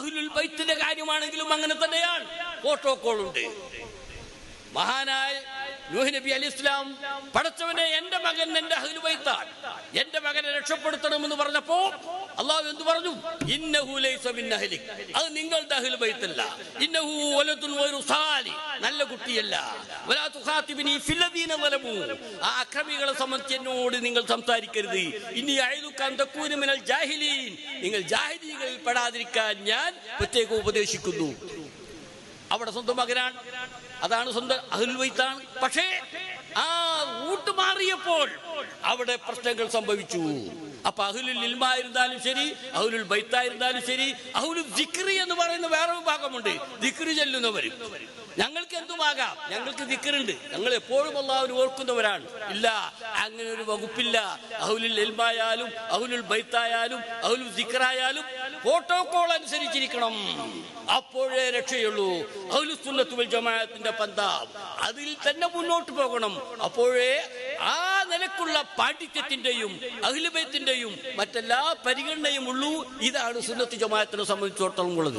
അഹ്ലുൽ ബൈത്തിന്റെ കാര്യമാണെങ്കിലും അങ്ങനെ തന്നെയാണ്. പ്രോട്ടോകോൾ ഉണ്ട് മഹാനായ നൂഹ് നബി അലി ഇസ്ലാം പടച്ചവനെ എന്റെ മകൻ എന്റെ അഹ്ലുബൈത്താണ് എന്റെ മകനെ രക്ഷപ്പെടുത്തണമെന്ന് പറഞ്ഞപ്പോ അള്ളാഹു എന്ത് പറഞ്ഞു? ഇന്നഹു ലൈസ മിൻ അഹ്ലിക്. അത് നിങ്ങളുടെ അഹ്ലുബൈത്തല്ല ഇന്നഹു നല്ല കുട്ടിയല്ല. ആ അക്രമികളെ സംബന്ധിച്ച് എന്നോട് നിങ്ങൾ സംസാരിക്കരുത്. ഇനി അയലുക്കാൻ തക്കൂന മിനൽ ജാഹിലീൻ. നിങ്ങൾ ജാഹിലീകളിൽ പെടാതിരിക്കാൻ ഞാൻ പ്രത്യേകം ഉപദേശിക്കുന്നു. അവിടെ സ്വന്തം മകനാണ്. അതാണ് സ്വന്തം അഹുൽവൈത്താണ് പക്ഷേ ആ റൂട്ട് മാറിയപ്പോൾ അവിടെ പ്രശ്നങ്ങൾ സംഭവിച്ചു. അപ്പൊ അഹുലുൽ ഇൽമായിരുന്നാലും ശരി അഹുലുൽ ബൈത്തായിരുന്നാലും ശരി അഹുലുൽ ദിക്രി എന്ന് പറയുന്ന വേറെ വിഭാഗമുണ്ട്. ദിക്രി ചെല്ലുന്നവരും. ഞങ്ങൾക്ക് എന്തുമാകാം? ഞങ്ങൾക്ക് ദിക്കറുണ്ട് ഞങ്ങൾ എപ്പോഴും എല്ലാവരും ഓർക്കുന്നവരാണ്. ഇല്ല അങ്ങനെ ഒരു വകുപ്പില്ല. അഹുലുൽ എൽമായാലും അഹുലുൽ ബൈത്തായാലും അഹുലുൽ ദിക്കറായാലും പ്രോട്ടോകോൾ അനുസരിച്ചിരിക്കണം. അപ്പോഴേ രക്ഷയുള്ളൂ. അഹുലു സുന്നത്തുൽ ജമാഅത്തിന്റെ പന്താവ് അതിൽ തന്നെ മുന്നോട്ട് പോകണം. അപ്പോഴേ ആ നിലക്കുള്ള പാണ്ഡിത്യത്തിന്റെയും അഖിലുബൈത്തിന്റെയും മറ്റെല്ലാ പരിഗണനയും ഉള്ളൂ ഇതാണ് സുന്നത്ത് ജമാഅത്തിനെ സംബന്ധിച്ചിടത്തോളം ഉള്ളത്.